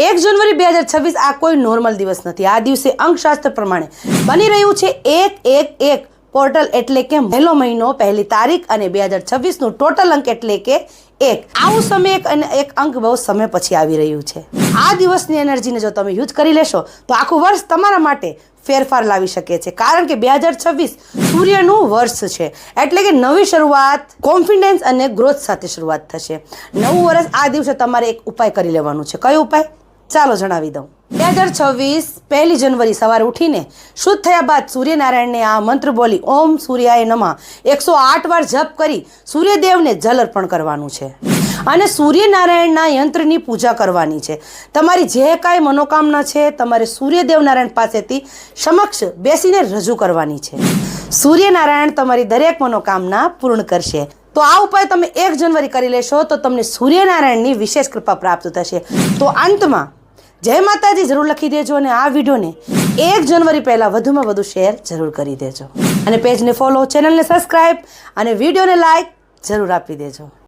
એક જાન્યુઆરી બે હજાર છવ્વીસ આ કોઈ નોર્મલ દિવસ નથી. આ દિવસે અંકશાસ્ત્ર પ્રમાણે બની રહ્યું છે એક એક એક પોર્ટલ એટલે કે પહેલો મહિનો, પહેલી તારીખ અને બે હજાર છવ્વીસનું ટોટલ અંક એટલે કે એક. આવું સમય એક અને એક અંક બહુ સમય પછી આવી રહ્યું છે. આ દિવસની એનર્જીને જો તમે યુઝ કરી લેશો, તો આખું વર્ષ તમારા માટે ફેરફાર લાવી શકે છે. કારણ કે બે હજાર છવ્વીસ સૂર્યનું વર્ષ છે. એટલે કે નવી શરૂઆત કોન્ફિડન્સ અને ગ્રોથ સાથે શરૂઆત થશે. નવું વર્ષ આ દિવસે તમારે એક ઉપાય કરી લેવાનું છે. કયો ઉપાય? ચાલો જણાવી દઉં. બે હજાર છવ્વીસ પહેલી જનવરી સવારે ઉઠીને શુદ્ધ થયા બાદ સૂર્યનારાયણને આ મંત્ર બોલી, ઓમ સૂર્યાય નમઃ. એકસો આઠ વાર જપ કરી સૂર્યદેવને જલ અર્પણ કરવાનું છે. અને સૂર્યનારાયણના યંત્રની પૂજા કરવાની છે. તમારી જે કાંઈ મનોકામના છે, તમારે સૂર્યદેવ નારાયણ પાસેથી સમક્ષ બેસીને રજૂ કરવાની છે. સૂર્યનારાયણ તમારી દરેક મનોકામના પૂર્ણ કરશે. તો આ ઉપાય તમે એક જનવરી કરી લેશો, તો તમને સૂર્યનારાયણની વિશેષ કૃપા પ્રાપ્ત થશે. તો અંતમાં જય માતાજી જરૂર લખી દેજો અને આ વિડીયોને એક જનવરી પહેલાં વધુમાં વધુ શેર જરૂર કરી દેજો. અને પેજને ફોલો ચેનલને સબસ્ક્રાઈબ અને વિડીયોને લાઈક જરૂર આપી દેજો.